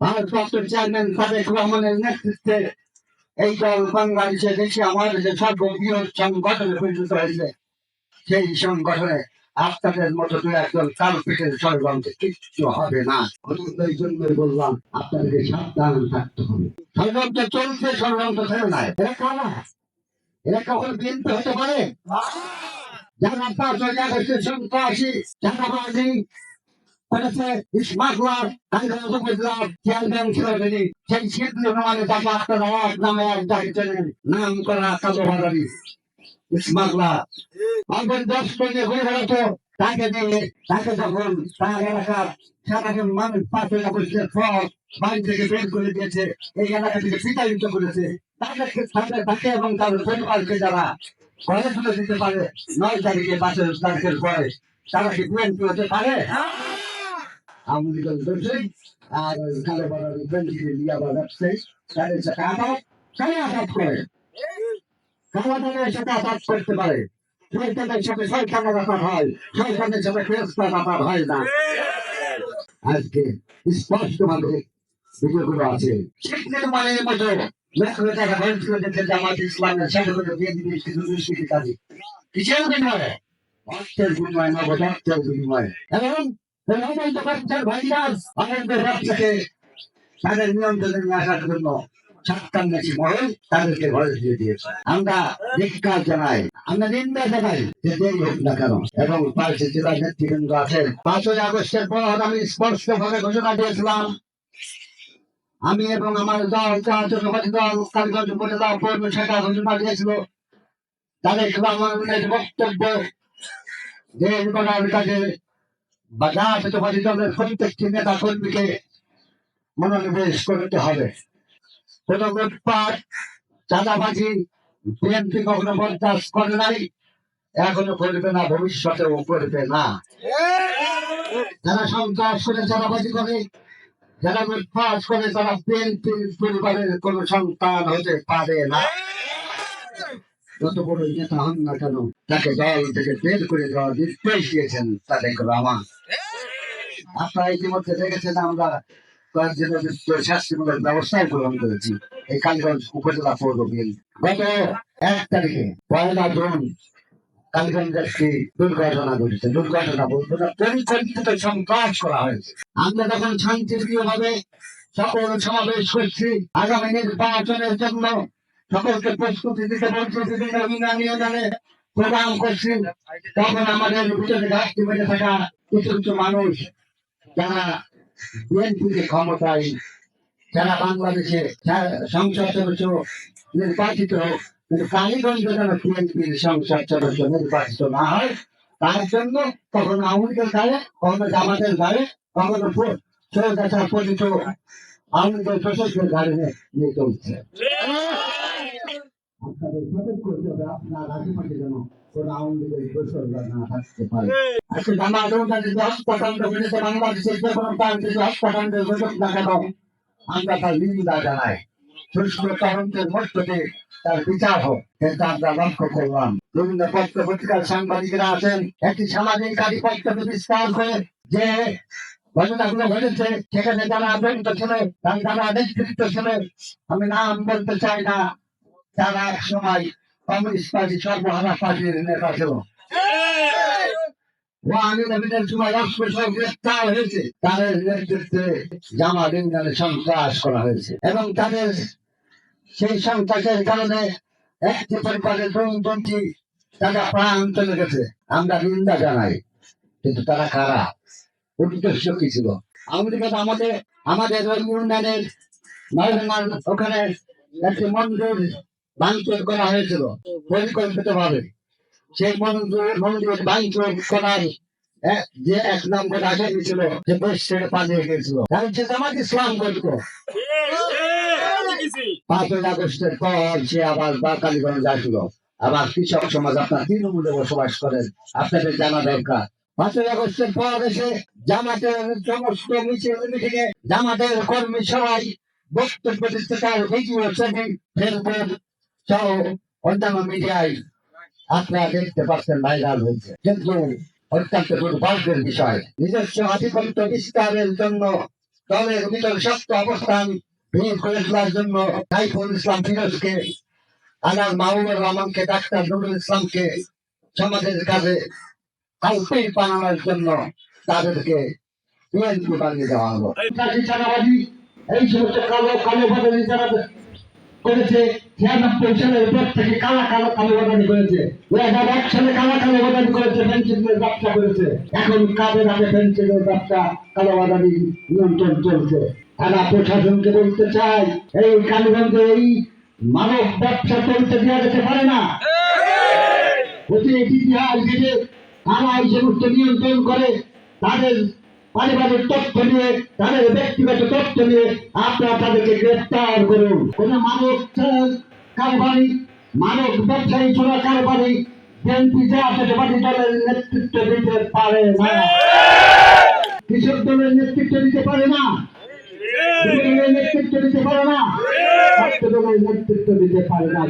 ভারপ্রাপ্ত চেয়ারম্যান তারেক রহমানের নেতৃত্বে? এই দল বাংলাদেশে দেশে আমাদের যে সর্ববৃহৎ সংগঠনে পরিণত হয়েছে, সেই সংগঠনে আপনাদের মতো দু একজন কালপিটের ষড়যন্ত্রে কিচ্ছু হবে না। এই জন্যই বললাম, আপনাদেরকে সাবধান থাকতে হবে। ষড়যন্ত্র চলছে, ষড়যন্ত্র ছেড়ে নাই এরা কারা? এরা কখন বিএনপি হতে পারে? যারা পাঁচই আগস্টের সন্ত্রাসী চাঁদাবাজি করেছে স্মাগলার কাঞ্চনপুর চেয়ারম্যান ছিল তিনি সেই সিদ্ধ মানে তাকে আপনারা এক নামে নাম করা কালো বাজারি স্মাগলার আমাদের দশ কোটি বাড়ি থেকে বের করে দিয়েছে, এই এলাকা থেকে বিতাড়িত করেছে তাদেরকে তাকে এবং তার পরিবারকে যারা ঘরে তুলে দিতে পারে, নয় তারিখে পাঁচের তারিখের পরে তারা কি হতে পারে? আওয়ামী লীগের দোষী আর কালো বাবার বেঞ্জিকে লিয়া বা ব্যবসায়ী তাদের সাথে আঘাত তারা আঘাত করে কালাদানের সাথে আঘাত করতে পারে শয়তানের সাথে শয়তানের আঘাত হয় শয়তানের সাথে ফেরস্তার আঘাত হয় না আজকে স্পষ্ট ভাবে ভিডিওগুলো আছে শেখ নির্মাণের মতো টাকা খরচ করে দিতে জামাত ইসলামের অর্থের বিনিময়ে নগদ অর্থের বিনিময়ে এবং তাদের নিয়ন্ত্রণে নিয়ে আসার জন্য মহল তাদেরকে ঘরে দিয়ে দিয়েছে। আমরা ধিক্কার জানাই, আমরা নিন্দা জানাই যে হোক না কেন। এবং জেলার নেতৃবৃন্দ আছেন, পাঁচই আগস্টের পর আমি স্পষ্ট ভাবে ঘোষণা দিয়েছিলাম। আমি এবং আমার দল জাতীয়তাবাদী দল, কালীগঞ্জ উপজেলা পৌর শাখা ঘোষণা দিয়েছিল। তাদের রহমানের বক্তব্য দেশ গড়ার কাজে বা দলের প্রত্যেকটি নেতা কর্মীকে মনোনিবেশ করতে হবে। কোন লুটপাট চাঁদাবাজি, বিএনপি কখনো করে নাই, এখনও করবে না, ভবিষ্যতেও করবে না। যারা সন্ত্রাস করে, চাঁদাবাজি করে, যারা লুটপাট করে, তারা বিএনপি পরিবারের কোন সন্তান হতে পারে না। যত বড় নেতা হন না কেন তাকে দল থেকে বের করে দেওয়ার নির্দেশ দিয়েছেন তাদের রহমান আপনারা ইতিমধ্যে দেখেছেন আমরা শাস্তিমূলক গ্রহণ করেছি। এই কালীগঞ্জ উপজেলা পৌর বিল। গত এক তারিখে পয়লা জুন দুর্ঘটনা ঘটেছে। দুর্ঘটনা বলব না পরিকল্পিত সন্ত্রাস করা হয়েছে। আমরা যখন শান্তিপ্রিয় ভাবে সকল সমাবেশ করছি আগামী নির্বাচনের জন্য সকলকে প্রস্তুতি দিতে বলছি বিভিন্ন ইউনিয়নে প্রোগ্রাম করছি। তখন আমাদের ভিতরে ঘাটতি বেড়ে থাকা কিছু কিছু মানুষ যারা বিএনপিকে ক্ষমতায়, যারা বাংলাদেশে সংসদ সদস্য, নির্বাচিত কিন্তু কালীগঞ্জ যেন বিএনপির সংসদ সদস্য নির্বাচিত না হয়, তার জন্য কখনো লীগের গায়ে কখনো জামাতের গায়ে কখনো সৌদাচার পরিচিত আওয়ামী লীগের প্রশাসনের গাড়ি নিয়ে চলছে। তার বিচার হোক আমরা লক্ষ্য করলাম, বিভিন্ন পত্র পত্রিকার সাংবাদিকরা আছেন, একটি সামাজিক বিস্তার যে সেখানে যারা ছিল নেতৃত্ব ছিল, আমি নাম বলতে চাই না তারা এক সময় কমিউনিস্ট পার্টি সর্বহারা নেতা ছিল। হয়েছে। হয়েছে। এবং তাদের সেই কারণে আমরা নিন্দা জানাই, কিন্তু তারা কারা? উদ্দেশ্য কি ছিল? আমেরিকাতে আমাদের আমাদের ওখানে একটি মন্দির ভাঙচুর করা হয়েছিল। পরিকল্পিত ভাবে। সেই মন্দির মন্দির ভাঙচুর করার যে এক নম্বর আসামি ছিল যে দেশ ছেড়ে পালিয়ে গেছিল তার হচ্ছে জামাত ইসলাম করত পাঁচই আগস্টের পর সে আবার বাকালীগঞ্জ আসলো। আবার কৃষক সমাজ আপনার তৃণমূলে বসবাস করেন। আপনাদের জানা দরকার। পাঁচই আগস্টের পর এসে জামাতের সমস্ত মিছিল মিটিং এ জামাতের কর্মী সবাই বক্তব্য দিতে তার ভিডিও ছবি ফেসবুক সহ অন্যান্য মিডিয়ায় আপনারা দেখতে পাচ্ছেন ভাইরাল হয়েছে। কিন্তু অত্যন্ত দুর্ভাগ্যের বিষয়, নিজস্ব আধিপত্য বিস্তারের জন্য দলের ভিতরে শক্ত অবস্থান ভিড় করে তোলার জন্য সাইফুল ইসলাম ফিরোজকে আনার মাহবুবুর রহমানকে, ডাক্তার নুরুল ইসলামকে সমাজের কাছে বানানোর জন্য তাদেরকে বিএনপি বানিয়ে দেওয়া হলো। এই সমস্ত কালো কালো করেছে ছিয়ানব্বই সালের পর থেকে কালা কালো কালো বাজারি করেছে। দুই হাজার এক সালে কালা কালো বাজারি করেছে পেন্সিলের ব্যবসা করেছে। এখন কাদের হাতে পেন্সিলের ব্যবসা কালো বাজারি নিয়ন্ত্রণ চলছে। থানা প্রশাসনকে বলতে চাই এই কালীগঞ্জে এই মানব ব্যবসা চলতে দেওয়া যেতে পারে না। অতি ইতিহাস ঘেটে তারা এই সমস্ত নিয়ন্ত্রণ করে তাদের পারিবারিক তথ্য নিয়ে, তাদের ব্যক্তিগত তথ্য নিয়ে আপনারা তাদেরকে গ্রেফতার করুন। কোন মানব কারবারি, মানব ব্যবসায়ী চোরা কারবারি, বিএনপি জাতীয়তাবাদী দলের নেতৃত্ব দিতে পারে না। কৃষক দলের নেতৃত্ব দিতে পারে না। নেতৃত্ব দিতে পারে না। নেতৃত্ব দিতে পারে না।